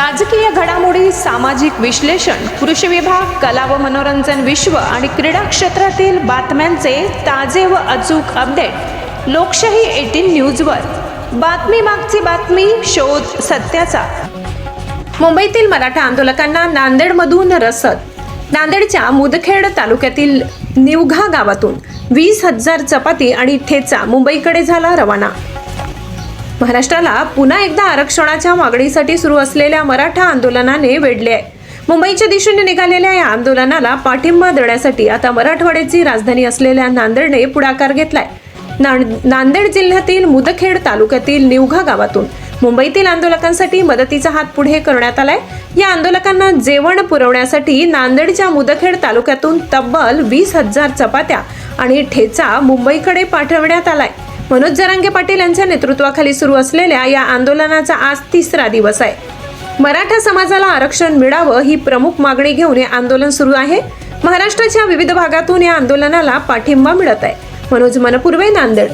राजकीय घडामोडी सामाजिक विश्लेषण कृषी विभाग कला व मनोरंजन विश्व आणि क्रीडा क्षेत्रातील बातम्यांचे ताजे व अचूक अपडेट लोकशाही एटीन न्यूजवर. बातमी मागची बातमी शोध सत्याचा. मुंबईतील मराठा आंदोलकांना नांदेडमधून रसद. नांदेडच्या मुदखेड तालुक्यातील निवघा गावातून वीस हजार चपाती आणि ठेचा मुंबईकडे झाला रवाना. महाराष्ट्राला पुन्हा एकदा आरक्षणाच्या मागणीसाठी सुरू असलेल्या मराठा आंदोलनाने वेढले आहे. मुंबईच्या दिशेने निघालेल्या या आंदोलनाला पाठिंबा देण्यासाठी आता मराठवाड्याची राजधानी असलेल्या नांदेडने पुढाकार घेतलाय. नांदेड जिल्ह्यातील मुदखेड तालुक्यातील निवघा गावातून मुंबईतील आंदोलकांसाठी मदतीचा हात पुढे करण्यात आलाय. या आंदोलकांना जेवण पुरवण्यासाठी नांदेडच्या मुदखेड तालुक्यातून तब्बल वीस हजार चपात्या आणि ठेचा मुंबईकडे पाठवण्यात आलाय. मनोज जरांगे पाटील यांच्या नेतृत्वाखाली सुरू असलेल्या या आंदोलनाचा आज तिसरा दिवस आहे. मराठा समाजाला आरक्षण मिळावं ही प्रमुख मागणी घेऊन हे आंदोलन सुरू आहे. महाराष्ट्राच्या विविध भागातून या आंदोलनाला पाठिंबा मिळत आहे. मनोज मनपूर्वे नांदेड.